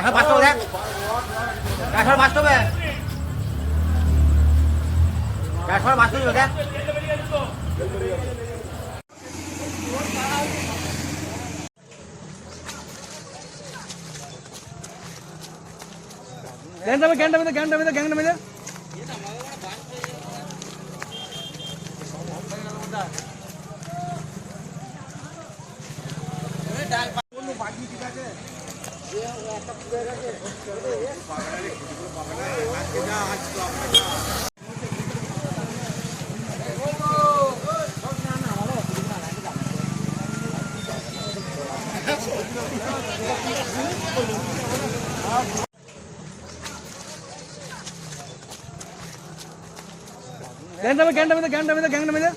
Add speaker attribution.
Speaker 1: কাঁঠাল পাঁচটা দেখ। কাঁঠাল পাঁচটা হবে। কাঁঠাল পাঁচটা হবে দেখ।
Speaker 2: গ্যাংটা গ্যাংটা মেলে গ্যাংটা মেলে গ্যাংটা
Speaker 1: ডাল
Speaker 2: கேண்ட மீது கேண்ட மீது கேண்ட மீது கேண்ட மீது